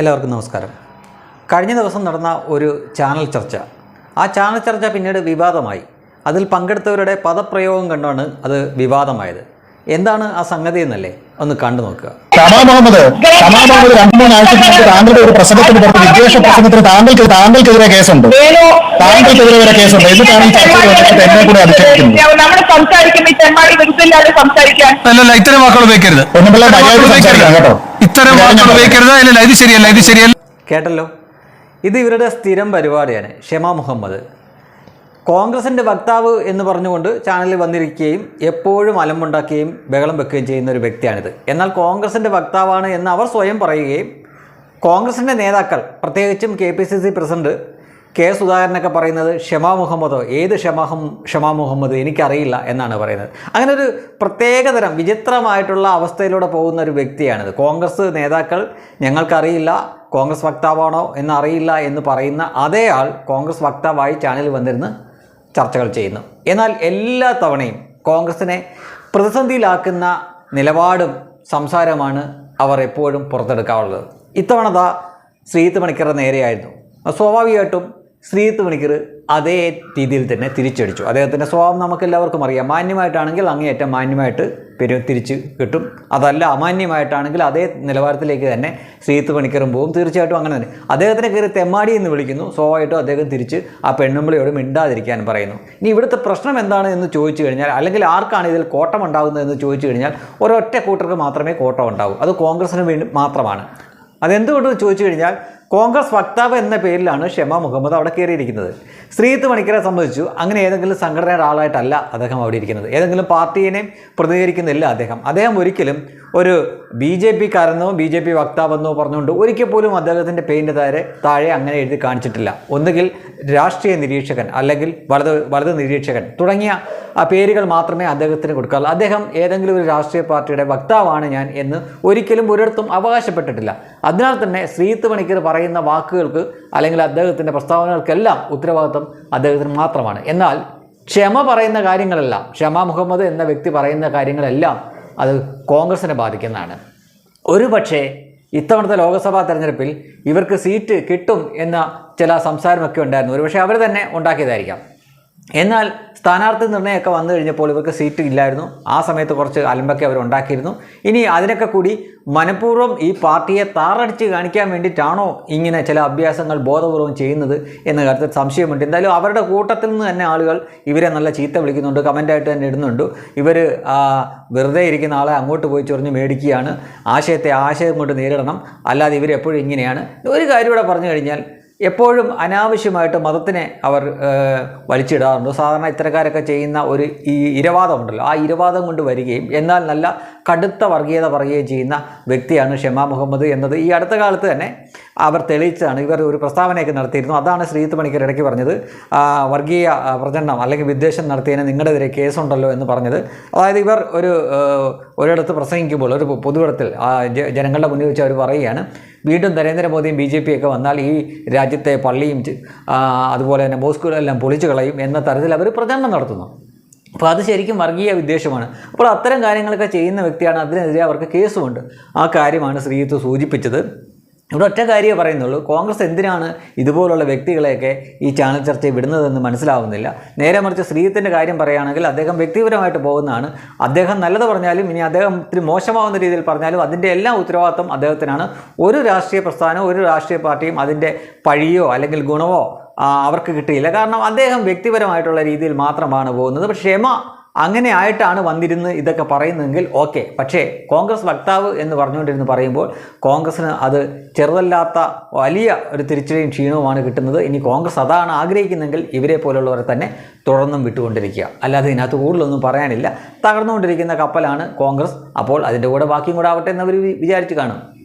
എല്ലാവർക്കും നമസ്കാരം. കഴിഞ്ഞ ദിവസം നടന്ന ഒരു ചാനൽ ചർച്ച. ആ ചാനൽ ചർച്ച പിന്നീട് വിവാദമായി. അതിൽ പങ്കെടുത്തവരുടെ പദപ്രയോഗം കണ്ടാണ് അത് വിവാദമായത്. എന്താണ് ആ സംഗതി എന്നല്ലേ ഒന്ന് കണ്ടു നോക്കുക. ഷമാ മുഹമ്മദ് ഷമാ മുഹമ്മദ് രണ്ടു മൂന്നാഴ്ചക്ക് മുമ്പ് താങ്കളുടെ ഒരു പ്രസംഗത്തിന് പുറത്ത് വിദ്വേഷ പ്രസംഗത്തിന് താങ്കൾക്ക് താങ്കൾക്കെതിരെ കേസുണ്ട്. താങ്കൾക്കെതിരെ വരെ കേസുണ്ട്. എന്നിട്ടാണ് ഈ ചർച്ചയിൽ വന്നിട്ട് എന്നെ കൂടെ അധിക്ഷേപിക്കുന്നത്. നമ്മൾ സംസാരിക്കുമ്പോ ഈ തെമ്മാടി വിരുദ്ധമില്ലാതെ സംസാരിക്കാൻ. അല്ലല്ല ഇത്തരം വാക്കുകൾ ഉപയോഗിക്കരുത്. ഒന്നുമില്ല, മര്യാദ ഉപയോഗിക്കരുത്. സംസാരിക്കാം കേട്ടോ. ഇത്തരം വാക്കുകൾ ഉപയോഗിക്കരുത്. ഇത് ശരിയല്ല ഇത് ശരിയല്ല. കേട്ടല്ലോ. ഇത് ഇവരുടെ സ്ഥിരം പരിപാടിയാണ് ഷെമ മുഹമ്മദ്. കോൺഗ്രസിന്റെ വക്താവ് എന്ന് പറഞ്ഞുകൊണ്ട് ചാനലിൽ വന്നിരിക്കുകയും എപ്പോഴും അലമ്പുണ്ടാക്കുകയും ബഹളം വെക്കുകയും ചെയ്യുന്ന ഒരു വ്യക്തിയാണിത്. എന്നാൽ കോൺഗ്രസിന്റെ വക്താവാണ് എന്ന് അവർ സ്വയം പറയുകയും കോൺഗ്രസിന്റെ നേതാക്കൾ പ്രത്യേകിച്ചും K P C C president K സുധാകരനൊക്കെ പറയുന്നത് ഷമാ മുഹമ്മദോ? ഏത് ഷമാഹം ഷമാ മുഹമ്മദ്? എനിക്കറിയില്ല എന്നാണ് പറയുന്നത്. അങ്ങനെ ഒരു പ്രത്യേകതരം വിചിത്രമായിട്ടുള്ള അവസ്ഥയിലൂടെ പോകുന്ന ഒരു വ്യക്തിയാണിത്. കോൺഗ്രസ് നേതാക്കൾ ഞങ്ങൾക്കറിയില്ല കോൺഗ്രസ് വക്താവാണോ എന്നറിയില്ല എന്ന് പറയുന്ന അതേ ആൾ കോൺഗ്രസ് വക്താവായി ചാനലിൽ വന്നിരുന്ന് ചർച്ചകൾ ചെയ്യുന്നു. എന്നാൽ എല്ലാ തവണയും കോൺഗ്രസിനെ പ്രതിസന്ധിയിലാക്കുന്ന നിലപാടും സംസാരമാണ് അവർ എപ്പോഴും പുറത്തെടുക്കാറുള്ളത്. ഇത്തവണ ദാ ശ്രീത്ത് മണിക്കറുടെ നേരെയായിരുന്നു. സ്വാഭാവികമായിട്ടും ശ്രീത്ത് മണിക്കർ അതേ രീതിയിൽ തന്നെ തിരിച്ചടിച്ചു. അദ്ദേഹത്തിന്റെ സ്വഭാവം നമുക്ക് എല്ലാവർക്കും അറിയാം. മാന്യമായിട്ടാണെങ്കിൽ അങ്ങേയറ്റം മാന്യമായിട്ട് പെരു തിരിച്ച് കിട്ടും. അതല്ല അമാന്യമായിട്ടാണെങ്കിൽ അതേ നിലവാരത്തിലേക്ക് തന്നെ ശ്രീത്ത് പണിക്കറും പോവും തീർച്ചയായിട്ടും അങ്ങനെ തന്നെ. അദ്ദേഹത്തിനെ കയറി തെമ്മാടി എന്ന് വിളിക്കുന്നു. സ്വാഭാവികമായിട്ടും അദ്ദേഹം തിരിച്ച് ആ പെണ്ണുമ്പിളിയോട് മിണ്ടാതിരിക്കാൻ പറയുന്നു. ഇനി ഇവിടുത്തെ പ്രശ്നം എന്താണ് എന്ന് ചോദിച്ചു കഴിഞ്ഞാൽ അല്ലെങ്കിൽ ആർക്കാണ് ഇതിൽ കോട്ടം ഉണ്ടാകുന്നതെന്ന് ചോദിച്ചു കഴിഞ്ഞാൽ ഒരൊറ്റ കൂട്ടർക്ക് മാത്രമേ കോട്ടം ഉണ്ടാവൂ. അത് കോൺഗ്രസിന് വേണ്ടി മാത്രമാണ്. അതെന്തുകൊണ്ട് ചോദിച്ചു കഴിഞ്ഞാൽ കോൺഗ്രസ് വക്താവ് എന്ന പേരിലാണ് ഷെമ മുഹമ്മദ് അവിടെ കയറിയിരിക്കുന്നത്. ശ്രീത്ത് മണിക്കരെ സംബന്ധിച്ചു അങ്ങനെ ഏതെങ്കിലും സംഘടനയുടെ ആളായിട്ടല്ല അദ്ദേഹം അവിടെ ഇരിക്കുന്നത്. ഏതെങ്കിലും പാർട്ടീനെ പ്രതികരിക്കുന്നില്ല അദ്ദേഹം. അദ്ദേഹം ഒരിക്കലും ഒരു ബി ജെ പിക്കാരെന്നോ ബി ജെ പി വക്താവെന്നോ പറഞ്ഞുകൊണ്ട് ഒരിക്കൽ പോലും അദ്ദേഹത്തിന്റെ പേരിന്റെ താഴെ താഴെ അങ്ങനെ എഴുതി കാണിച്ചിട്ടില്ല. ഒന്നുകിൽ രാഷ്ട്രീയ നിരീക്ഷകൻ അല്ലെങ്കിൽ വലത് വലത് നിരീക്ഷകൻ തുടങ്ങിയ ആ പേരുകൾ മാത്രമേ അദ്ദേഹത്തിന് കൊടുക്കാറുള്ളൂ. അദ്ദേഹം ഏതെങ്കിലും ഒരു രാഷ്ട്രീയ പാർട്ടിയുടെ വക്താവാണ് ഞാൻ എന്ന് ഒരിക്കലും ഒരിടത്തും അവകാശപ്പെട്ടിട്ടില്ല. അതിനാൽ തന്നെ ശ്രീത്ത് മണിക്കർ പറയുന്ന വാക്കുകൾക്ക് അല്ലെങ്കിൽ അദ്ദേഹത്തിന്റെ പ്രസ്താവനകൾക്കെല്ലാം ഉത്തരവാദിത്വം അദ്ദേഹത്തിന് മാത്രമാണ്. എന്നാൽ ക്ഷമ പറയുന്ന കാര്യങ്ങളെല്ലാം ക്ഷമ മുഹമ്മദ് എന്ന വ്യക്തി പറയുന്ന കാര്യങ്ങളെല്ലാം അത് കോൺഗ്രസിനെ ബാധിക്കുന്നതാണ്. ഒരു പക്ഷേ ഇത്തവണത്തെ ലോക്സഭാ തെരഞ്ഞെടുപ്പിൽ ഇവർക്ക് സീറ്റ് കിട്ടും എന്ന ചില സംസാരമൊക്കെ ഉണ്ടായിരുന്നു. ഒരുപക്ഷെ അവർ തന്നെ ഉണ്ടാക്കിയതായിരിക്കാം. എന്നാൽ സ്ഥാനാർത്ഥി നിർണയമൊക്കെ വന്നു കഴിഞ്ഞപ്പോൾ ഇവർക്ക് സീറ്റ് ഇല്ലായിരുന്നു. ആ സമയത്ത് കുറച്ച് അലമ്പൊക്കെ അവർ ഉണ്ടാക്കിയിരുന്നു. ഇനി അതിനൊക്കെ കൂടി മനഃപൂർവം ഈ പാർട്ടിയെ താറടിച്ച് കാണിക്കാൻ വേണ്ടിയിട്ടാണോ ഇങ്ങനെ ചില അഭ്യാസങ്ങൾ ബോധപൂർവം ചെയ്യുന്നത് എന്ന കാര്യത്തിൽ സംശയമുണ്ട്. എന്തായാലും അവരുടെ കൂട്ടത്തിൽ നിന്ന് തന്നെ ആളുകൾ ഇവരെ നല്ല ചീത്ത വിളിക്കുന്നുണ്ട് കമന്റായിട്ട് തന്നെ ഇടുന്നുണ്ട്. ഇവർ വെറുതെ ഇരിക്കുന്ന ആളെ അങ്ങോട്ട് പോയി ചൊറിഞ്ഞ് മേടിക്കുകയാണ്. ആശയത്തെ ആശയം കൊണ്ട് നേരിടണം. അല്ലാതെ ഇവരെപ്പോഴും ഇങ്ങനെയാണ്. ഒരു കാര്യം ഇവിടെ പറഞ്ഞു കഴിഞ്ഞാൽ എപ്പോഴും അനാവശ്യമായിട്ട് മതത്തിനെ അവർ വലിച്ചിടാറുണ്ട്. സാധാരണ ഇത്തരക്കാരൊക്കെ ചെയ്യുന്ന ഒരു ഈ ഇരവാദമുണ്ടല്ലോ ആ ഇരവാദം കൊണ്ട് വരികയും എന്നാൽ നല്ല കടുത്ത വർഗീയത പറയുകയും ചെയ്യുന്ന വ്യക്തിയാണ് ഷെമ മുഹമ്മദ് എന്നത്. ഈ അടുത്ത കാലത്ത് തന്നെ അവർ തെളിയിച്ചതാണ്. ഇവർ ഒരു പ്രസ്താവനയൊക്കെ നടത്തിയിരുന്നു. അതാണ് ശ്രീജിത്ത് പണിക്കർ ഇടയ്ക്ക് പറഞ്ഞത്. വർഗീയ പ്രചരണം അല്ലെങ്കിൽ വിദ്വേഷം നടത്തിയതിന് നിങ്ങളുടെതിരെ കേസുണ്ടല്ലോ എന്ന് പറഞ്ഞത്. അതായത് ഇവർ ഒരു ഒരിടത്ത് പ്രസംഗിക്കുമ്പോൾ ഒരു പൊതുവിടത്തിൽ ജനങ്ങളുടെ മുന്നിൽ വെച്ച് അവർ പറയുകയാണ് വീണ്ടും നരേന്ദ്രമോദിയും ബി ജെ പി ഒക്കെ വന്നാൽ ഈ രാജ്യത്തെ പള്ളിയും അതുപോലെ തന്നെ മോസ്കുകളെല്ലാം പൊളിച്ചു കളയും എന്ന തരത്തിൽ അവർ പ്രചരണം നടത്തുന്നു. അപ്പോൾ അത് ശരിക്കും വർഗീയ വിദ്വേഷമാണ് അപ്പോൾ അത്തരം കാര്യങ്ങളൊക്കെ ചെയ്യുന്ന വ്യക്തിയാണ് അതിനെതിരെ അവർക്ക് കേസുമുണ്ട്. ആ കാര്യമാണ് ശ്രീയുത്ത് സൂചിപ്പിച്ചത്. ഇവിടെ ഒറ്റ കാര്യമേ പറയുന്നുള്ളൂ. കോൺഗ്രസ് എന്തിനാണ് ഇതുപോലുള്ള വ്യക്തികളെയൊക്കെ ഈ ചാനൽ ചർച്ചയിൽ വിടുന്നതെന്ന് മനസ്സിലാവുന്നില്ല. നേരെ മറിച്ച് ശ്രീജിത്തിന്റെ കാര്യം പറയുകയാണെങ്കിൽ അദ്ദേഹം വ്യക്തിപരമായിട്ട് പോകുന്നതാണ്. അദ്ദേഹം നല്ലത് പറഞ്ഞാലും ഇനി അദ്ദേഹം ഇത്തിരി മോശമാവുന്ന രീതിയിൽ പറഞ്ഞാലും അതിന്റെ എല്ലാ ഉത്തരവാദിത്വം അദ്ദേഹത്തിനാണ്. ഒരു രാഷ്ട്രീയ പ്രസ്ഥാനവും ഒരു രാഷ്ട്രീയ പാർട്ടിയും അതിന്റെ പഴിയോ അല്ലെങ്കിൽ ഗുണമോ അവർക്ക് കിട്ടിയില്ല. കാരണം അദ്ദേഹം വ്യക്തിപരമായിട്ടുള്ള രീതിയിൽ മാത്രമാണ് പോകുന്നത്. പക്ഷേ ക്ഷമ അങ്ങനെ ആയിട്ടാണ് വന്നിരുന്ന് ഇതൊക്കെ പറയുന്നതെങ്കിൽ ഓക്കെ. പക്ഷേ കോൺഗ്രസ് വക്താവ് എന്ന് പറഞ്ഞുകൊണ്ടിരുന്ന് പറയുമ്പോൾ കോൺഗ്രസ്സിന് അത് ചെറുതല്ലാത്ത വലിയ ഒരു തിരിച്ചടിയും ക്ഷീണവുമാണ് കിട്ടുന്നത്. ഇനി കോൺഗ്രസ് അതാണ് ആഗ്രഹിക്കുന്നതെങ്കിൽ ഇവരെ പോലുള്ളവരെ തന്നെ തുടർന്നും വിട്ടുകൊണ്ടിരിക്കുക. അല്ലാതെ ഇതിനകത്ത് കൂടുതലൊന്നും പറയാനില്ല. തകർന്നുകൊണ്ടിരിക്കുന്ന കപ്പലാണ് കോൺഗ്രസ്. അപ്പോൾ അതിന്റെ കൂടെ ബാക്കിയും കൂടെ ആവട്ടെ എന്നവർ വിചാരിച്ച് കാണും.